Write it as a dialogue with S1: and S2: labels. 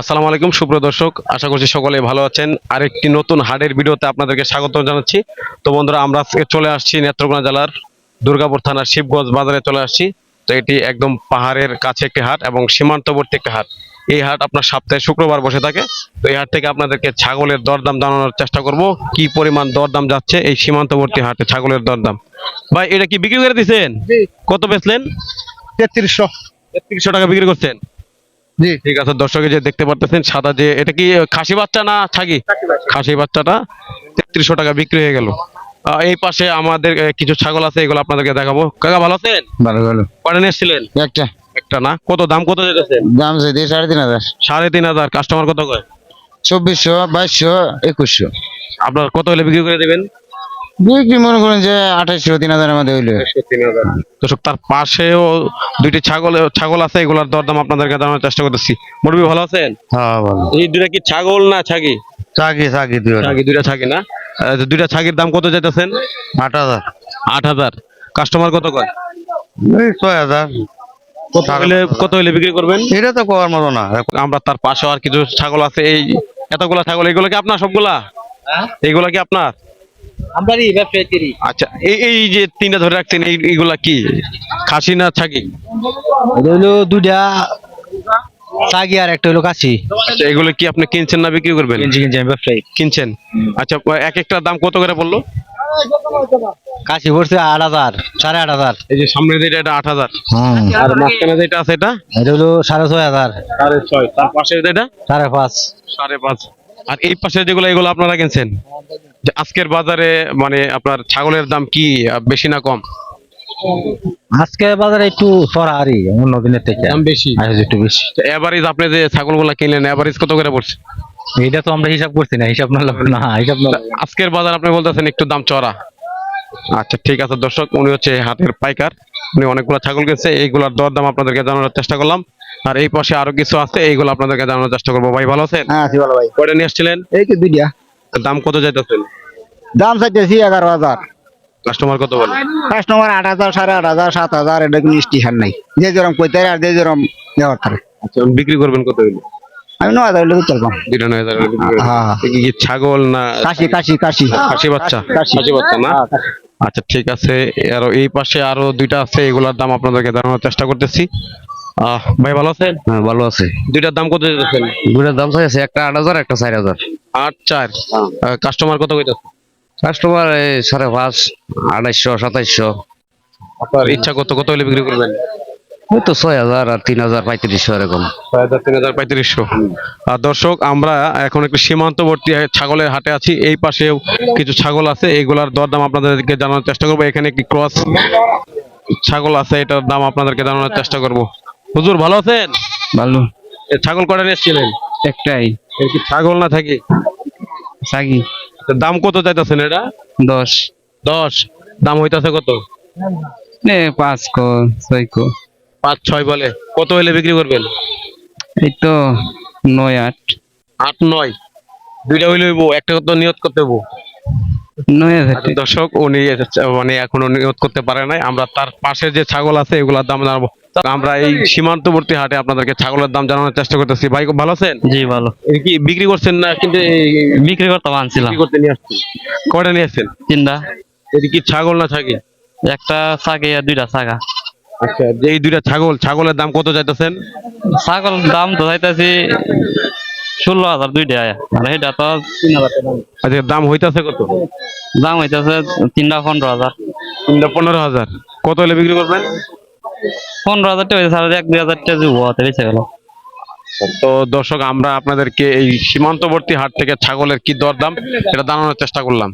S1: আসসালামু আলাইকুম সুপ্রিয় দর্শক আশা করছি সকলে ভালো আছেন। আরেকটি নতুন হাটের ভিডিওতে আপনাদেরকে স্বাগত জানাচ্ছি। তো বন্ধুরা আমরা আজকে চলে আসছি নেত্রকোনা জেলার দুর্গাপুর থানার শিবগঞ্জ বাজারে চলে আসছি। তো এটি একদম পাহাড়ের কাছে একটি হাট এবং সীমান্তবর্তী একটি হাট। এই হাট আপনার সপ্তাহে শুক্রবার বসে থাকে। তো এই হাট থেকে আপনাদেরকে ছাগলের দরদাম জানানোর চেষ্টা করব। কি পরিমাণ দরদাম যাচ্ছে এই সীমান্তবর্তী হাটে ছাগলের দরদাম? ভাই এটা কি বিক্রি করে দিয়েছেন কত বেচলেন?
S2: তেত্রিশশো।
S1: তেত্রিশশো টাকা বিক্রি করছেন।
S2: জি
S1: ঠিক আছে দর্শকে যে দেখতে পারতেছেন সাদা যে এটা কি খাসি বাচ্চা না ছাগি? খাসি বাচ্চাটা তেত্রিশশো টাকা বিক্রি হয়ে গেল। এই পাশে আমাদের কিছু ছাগল আছে এগুলো আপনাদেরকে দেখাবো। কাকা ভালো আছেন?
S2: ভালো ভালো।
S1: কটা নিয়ে এসেছিলেন?
S2: একটা।
S1: একটা না? কত দাম কত যেতেছেন
S2: দাম সাড়ে তিন হাজার।
S1: সাড়ে তিন হাজার। কাস্টমার কত কয়?
S2: চব্বিশশো বাইশশো একুশশো।
S1: আপনার কত হলে বিক্রি করে দেবেন?
S2: বিক্রি মনে করেন যে আঠাইশশো তিন হাজারের মধ্যে হইলে।
S1: দর্শক তার পাশেও দুইটি ছাগল ছাগল আছে এগুলোর দরদাম আপনাদেরকে জানানোর চেষ্টা করতেছি। মুরবি ভালো আছেন?
S2: হ্যাঁ ভালো।
S1: এই দুইটা কি ছাগল না ছাগি?
S2: চাকি চাকি দুই
S1: ছাগি দুইটা ছাগি না? দুইটা ছাগির দাম কত যেতেছেন
S2: আট হাজার।
S1: আট হাজার। কাস্টমার কত কয়?
S2: এই ছয় হাজার।
S1: কত হলে কত হলে বিক্রি করবেন?
S2: এটা তো করার মতো না।
S1: আমরা তার পাশে আর কিছু ছাগল আছে এই এতগুলা ছাগল এগুলো কি আপনার সবগুলা? এইগুলা কি আপনার?
S3: আমরারই ব্যবসায়ী করি
S1: আচ্ছা এই এই যে তিনটা ধরে রাখছেন এইগুলা কি? খাসি না ছাগি?
S3: এটা হলো দুইটা সাগি আর একটা হলো কাশি
S1: আচ্ছা এগুলো কি আপনি কিনছেন না বিক্রি করবেন?
S3: কিনছি কিনছি আমি ব্যবসায়ী।
S1: কিনছেন? আচ্ছা এক একটা দাম কত করে বলল
S3: কাশি পড়ছে আট হাজার সাড়ে আট হাজার।
S1: এই যে সামনে যেটা এটা আট হাজার। আর মাঝখানে যেটা আছে এটা?
S3: এটা হলো সাড়ে ছয় হাজার।
S1: সাড়ে ছয় তার পাশে যেটা
S3: সাড়ে পাঁচ।
S1: সাড়ে পাঁচ। আর এই পাশে যেগুলো এগুলো আপনারা কিনছেন? যে আজকের বাজারে মানে আপনার ছাগলের দাম কি বেশি না কম?
S3: আজকে বাজারে একটু চড়া আরই অন্য দিনের থেকে।
S1: দাম বেশি?
S3: একটু বেশি।
S1: এভারেজ আপনি যে ছাগলগুলা কিনলেন এভারেজ কত করে পড়ছে?
S3: এটা তো আমরা হিসাব করছি না হিসাব না না হিসাব না
S1: আজকের বাজার আপনি বলতেছেন একটু দাম চড়া। আচ্ছা ঠিক আছে দর্শক উনি হচ্ছে হাটের পাইকার। উনি অনেকগুলো ছাগল কিনছে এইগুলোর দর দাম আপনাদেরকে জানানোর চেষ্টা করলাম। আর এই পাশে আরও কিছু আছে এইগুলো আপনাদেরকে জানানোর চেষ্টা করব। ভাই ভালো আছেন?
S2: হ্যাঁ আছি ভালো ভাই।
S1: কয়টা নিয়ে আসছিলেন?
S2: এই তো দুইটা।
S1: দাম কত যাইতেছেন
S2: দাম চাইতেছি এগারো হাজার।
S1: কাস্টমার কত বলে?
S2: কাস্টমার আট হাজার সাড়ে আট হাজার সাত হাজার এটা কোনো স্টেশন নাই। যে যেরকম কইতে আর যে যেরকম ব্যবহার করে।
S1: আচ্ছা বিক্রি করবেন কত হইল?
S2: আমি ন হাজার হইলে চলবাম
S1: দুইটা নয় হাজার হলে
S2: হ্যাঁ।
S1: কি কি ছাগল না
S2: কাশি কাশি কাশি
S1: কাশি বাচ্চা?
S2: কাশি।
S1: বাচ্চা না?
S2: হ্যাঁ,
S1: আচ্ছা ঠিক আছে। আর এই পাশে আরও দুইটা আছে এগুলার দাম আপনাদেরকে জানানোর চেষ্টা করতেছি। ভাই ভালো আছেন?
S4: হ্যাঁ ভালো আছে।
S1: দুইটার দাম কত যেতেছেন
S4: দুটার দাম চাইছে একটা আট হাজার একটা চার হাজার।
S1: আট চার। কাস্টমার কত কইতাছে?
S4: কাস্টমার সাড়ে পাঁচ আড়াইশো সাতাইশশো
S1: আপনার ইচ্ছা কত কত হলে বিক্রি করবেন?
S4: ওই তো ছয় হাজার আর তিন হাজার পঁয়ত্রিশশো এরকম।
S1: ছয় হাজার তিন হাজার পঁয়ত্রিশশো। আর দর্শক আমরা এখন একটু সীমান্তবর্তী ছাগলের হাটে আছি। এই পাশেও কিছু ছাগল আছে এইগুলার দরদাম আপনাদেরকে জানানোর চেষ্টা করব। এখানে একটি ক্রস ছাগল আছে এটার দাম আপনাদেরকে জানানোর চেষ্টা করব। হুজুর ভালো আছেন?
S4: ভালো।
S1: এ ছাগল কটা নিয়েছিলেন
S4: একটাই।
S1: এ কি ছাগল না থাকি?
S4: সাগি
S1: তো দাম কত চাইতেছেন এটা?
S4: দশ।
S1: দশ। দাম হইতাছে কত?
S4: নে পাঁচ কো ছয় কো।
S1: পাঁচ ছয় বলে। কত হইলে বিক্রি করবেন?
S4: এই তো নয় আট।
S1: আট নয়। দুইটা হইলে হইবো একটা তো নিয়ত করতে হইবো।
S4: নয়
S1: আচ্ছা, দর্শক উনি মানে এখনও নিয়োগ করতে পারে নাই। আমরা তার পাশে যে ছাগল আছে এগুলোর দাম জানাব। আমরা এই সীমান্তবর্তী হাটে আপনাদেরকে ছাগলের দাম জানানোর চেষ্টা করতেছি। ভাই খুব ভালো আছেন?
S3: জি ভালো।
S1: কি বিক্রি করছেন না কিন্তু
S3: বিক্রি করতে আনছিলাম।
S1: করতে নিয়ে আসছেন? কয়টা নিয়ে আসছেন?
S3: তিনটা।
S1: এটা কি ছাগল না ছাগি?
S3: একটা সাগি আর দুইটা ছাগা।
S1: আচ্ছা যে এই দুইটা ছাগল ছাগলের দাম কত চাইতেছেন
S3: ছাগল দাম তো চাইতেছি ষোলো হাজার দুইটা আর এটা তো তিন হাজার।
S1: আচ্ছা দাম হইতাছে কত?
S3: দাম হইতেছে তিনটা পনেরো হাজার।
S1: তিনটা পনেরো হাজার। কত হলে বিক্রি করবেন?
S3: পনেরো হাজার টাকা সাড়ে এক, দুই হাজার টাকা হাতে বেঁচে গেল।
S1: তো দর্শক, আমরা আপনাদেরকে এই সীমান্তবর্তী হাট থেকে ছাগলের কি দরদাম, এটা জানানোর চেষ্টা করলাম।